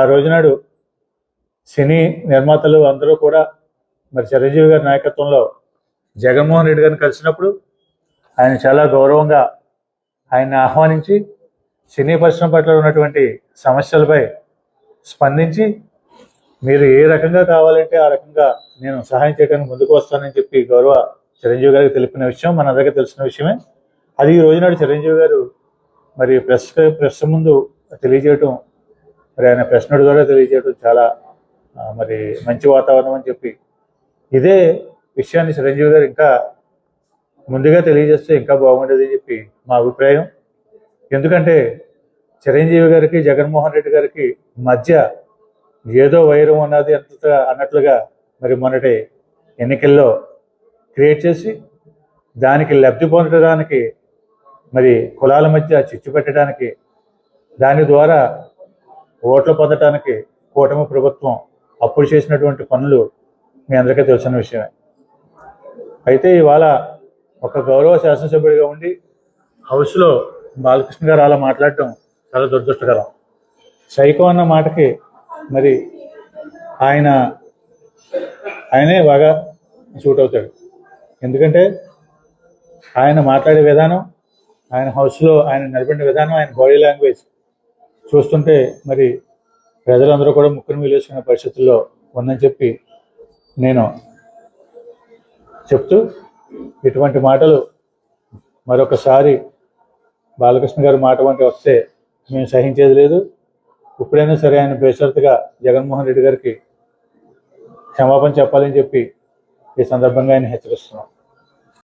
ఆ రోజునాడు సినీ నిర్మాతలు అందరూ కూడా మరి చిరంజీవి గారి నాయకత్వంలో జగన్మోహన్ రెడ్డి గారిని కలిసినప్పుడు ఆయన చాలా గౌరవంగా ఆయన్ని ఆహ్వానించి సినీ పరిశ్రమ పట్ల ఉన్నటువంటి సమస్యలపై స్పందించి మీరు ఏ రకంగా కావాలంటే ఆ రకంగా నేను సహాయం చేయడానికి ముందుకు వస్తానని చెప్పి గౌరవ చిరంజీవి గారికి తెలిపిన విషయం మన అందరికీ తెలిసిన విషయమే. అది ఈ రోజునాడు చిరంజీవి గారు మరి ప్రెస్ ప్రెస్ ముందు తెలియజేయటం మరి ఆయన ప్రశ్నడు ద్వారా తెలియజేయటం చాలా మరి మంచి వాతావరణం అని చెప్పి. ఇదే విషయాన్ని చిరంజీవి గారు ఇంకా ముందుగా తెలియజేస్తే ఇంకా బాగుండేది అని చెప్పి మా అభిప్రాయం. ఎందుకంటే చిరంజీవి గారికి జగన్మోహన్ రెడ్డి గారికి మధ్య ఏదో వైరం ఉన్నది అంత అన్నట్లుగా మరి మొన్నటి ఎన్నికల్లో క్రియేట్ చేసి దానికి లబ్ధి పొందడానికి మరి కులాల మధ్య చిచ్చు పెట్టడానికి దాని ద్వారా ఓట్లు పొందడానికి కూటమి ప్రభుత్వం అప్పుడు చేసినటువంటి పనులు మీ అందరికీ తెలిసిన విషయమే. అయితే ఇవాళ ఒక గౌరవ శాసనసభ్యుడిగా ఉండి హౌస్లో బాలకృష్ణ గారు అలా మాట్లాడటం చాలా దురదృష్టకరం. సైకో అన్న మాటకి మరి ఆయన ఆయనే బాగా సూట్ అవుతాడు. ఎందుకంటే ఆయన మాట్లాడే విధానం ఆయన హౌస్లో ఆయన నిలబడిన విధానం ఆయన బాడీ లాంగ్వేజ్ చూస్తుంటే మరి ప్రజలందరూ కూడా ముక్కును వీలేసుకునే పరిస్థితుల్లో ఉందని చెప్పి నేను చెప్తూ ఇటువంటి మాటలు మరొకసారి బాలకృష్ణ గారి మాట వంటి వస్తే మేము సహించేది లేదు. ఇప్పుడైనా సరే ఆయన బేషరతుగా జగన్మోహన్ రెడ్డి గారికి క్షమాపణ చెప్పాలని చెప్పి ఈ సందర్భంగా ఆయన హెచ్చరిస్తున్నాం.